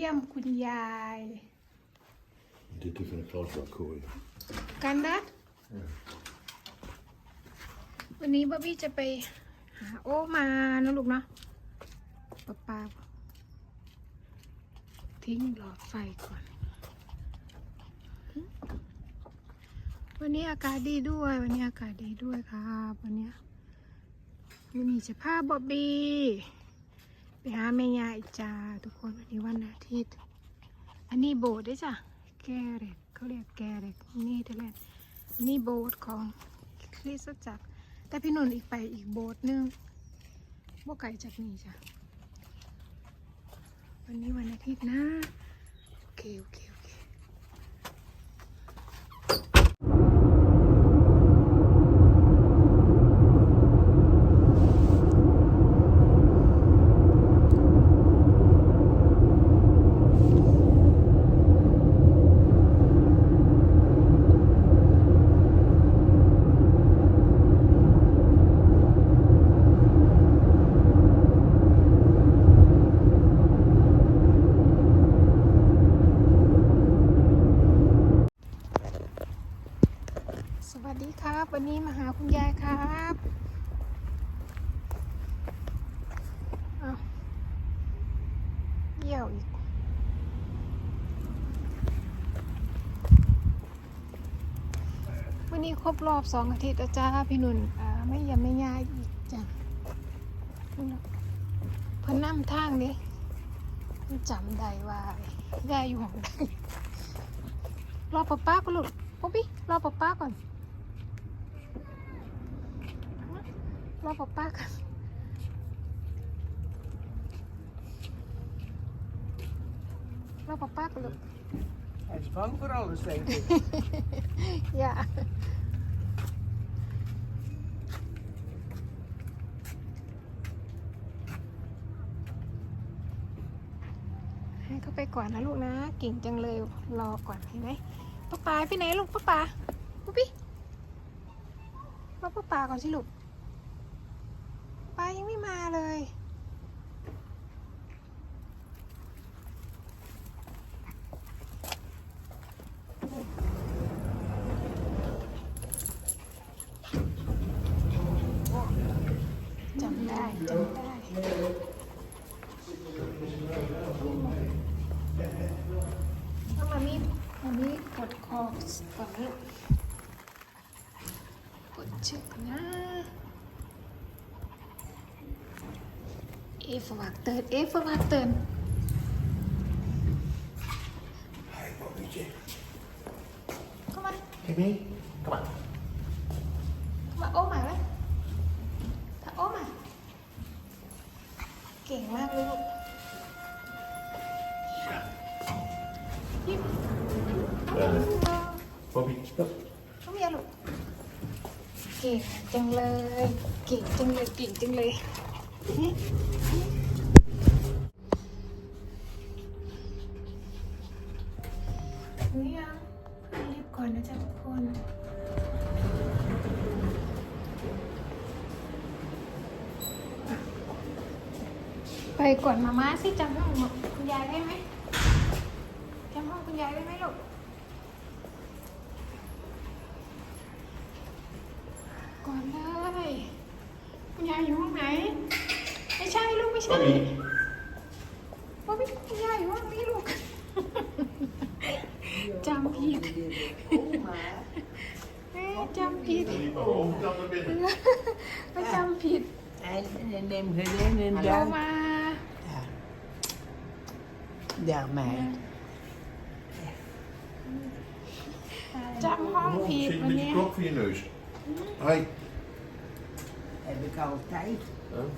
ยี่ยมคุณยาย Dit is een klasbak gooi. กันดัดวันนี้บ๊อบบี้จะไปหาโอ้มานะลูกเนาะป้าป้าทิ้งหลอดไฟก่อน วันนี้อากาศดีด้วย วันนี้อากาศดีด้วยครับ วันเนี้ยวันนี้จะพาบ๊อบบี้ไปหาแม่ยายจ้าทุกคนวันนี้วันอา ทิตย์อันนี้โบสถ์ด้วยจ้ะแกเรกเขาเรียกแกเรกนี่เท่านั้นนี่โบสถ์ของคริสตจักร แต่พี่นนท์อีกไปอีกโบสถ์นึงบ่ไก่จากนี่จ้ะวันนี้วันอาทิตย์นะ โอเค โอเค สวัสดีครับ วันนี้มาหาคุณยายครับเอาเยี่ยวอีก วันนี้ครบรอบสองอาทิตย์แล้วจ้าพี่นุ่นอ่าไม่ยำไม่ยายอีกจ้ะพุ่นน่ะเพิ่นนั่ทางนี้จำได้ว่ายายอยู่ห้องใดรอป้าป้าก่อนลูกป๊อบบี้รอป้าป้าก่อน รอป้าป้าก่อนรอป้าป้าก่อนลูก Hij is bang voor alles, denk ik. อย่า ให้เขาไปก่อนนะลูกนะ เก่งจังเลยรอก่อนเห็นไหมป้าปาไปไหนลูกป้าปาปุ๊บปี้รอป้าปาก่อนสิลูก ปายังไม่มาเลย จำได้ จำได้ ต้องมามีมามีกดคอก่อนนะลูกกดชือกนะ Even wachten, even wachten. Kom maar. Baby, kom maar. Kom maar, oma đấy. Thả oma. Kẻng mang luôn. Dạ. Ờ. Bobby, stop. Không nghe luôn. Kẻng chân lời, kẻng chân lời, kẻng chân lời. งจังยังเลยเก่งจังเลยนี่นี่ยังรีบก่อนนะจ๊ะทุกคนไปก่อนมาม่าสิจำห้องคุณยายได้ไหมจำห้องคุณยายได้ไหมลูกก่อนเลยคุณยายอยู่ห้องไหน ไม่ใช่ว่าพี่คุณยายอยู่ห้องนี้ลูกจำผิดเอ๊ะจำผิด Oh, dan naar binnen. ก็จำผิด En neem geen in เรา duim. มา Ja, mij. จำห้อง Oh, ผิด zit วัน met นี้ die klok voor je neus. Hoi. Heb ik altijd. Huh?